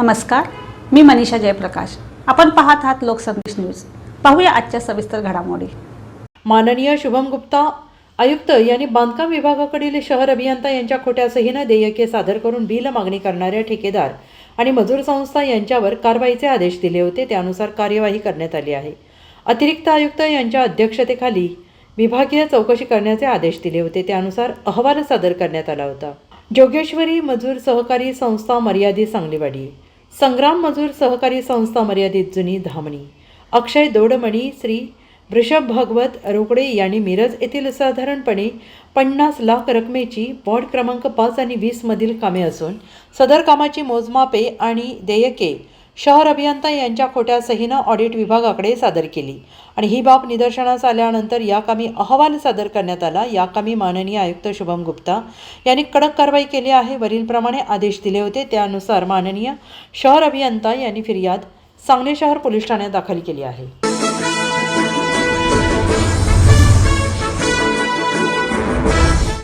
नमस्कार मी मनीषा जयप्रकाश. आपण पाहत आहात लोकसंदेश न्यूज. पाहूया आजच्या सविस्तर घडामोडी. माननीय शुभम गुप्ता आयुक्त यांनी बांधकाम विभागाकडील शहर अभियंता यांच्या खोट्या सहीनं देयके सादर करून बिल मागणी करणाऱ्या ठेकेदार आणि मजूर संस्था यांच्यावर कारवाईचे आदेश दिले होते त्यानुसार कार्यवाही करण्यात आली आहे. अतिरिक्त आयुक्त यांच्या अध्यक्षतेखाली विभागीय चौकशी करण्याचे आदेश दिले होते त्यानुसार अहवाल सादर करण्यात आला होता. जोगेश्वरी मजूर सहकारी संस्था मर्यादित सांगलीवाडी. संग्राम मजूर सहकारी संस्था मर्यादित जुनी धामणी. अक्षय दोडमणी श्री वृषभ भागवत रोकडे यांनी मिरज येथील साधारणपणे पन्नास लाख रकमेची वॉर्ड क्रमांक पाच आणि वीसमधील कामे असून सदर कामाची मोजमापे आणि देयके शहर अभियंता यांच्या खोट्या सहीनं ऑडिट विभागाकडे सादर केली. आणि ही बाब निदर्शनास आल्यानंतर या कामी अहवाल सादर करण्यात आला. या कामी माननीय आयुक्त शुभम गुप्ता यांनी कडक कारवाई केली आहे. वरीलप्रमाणे आदेश दिले होते. त्यानुसार माननीय शहर अभियंता यांनी फिर्याद सांगली शहर पोलीस ठाण्यात दाखल केली आहे.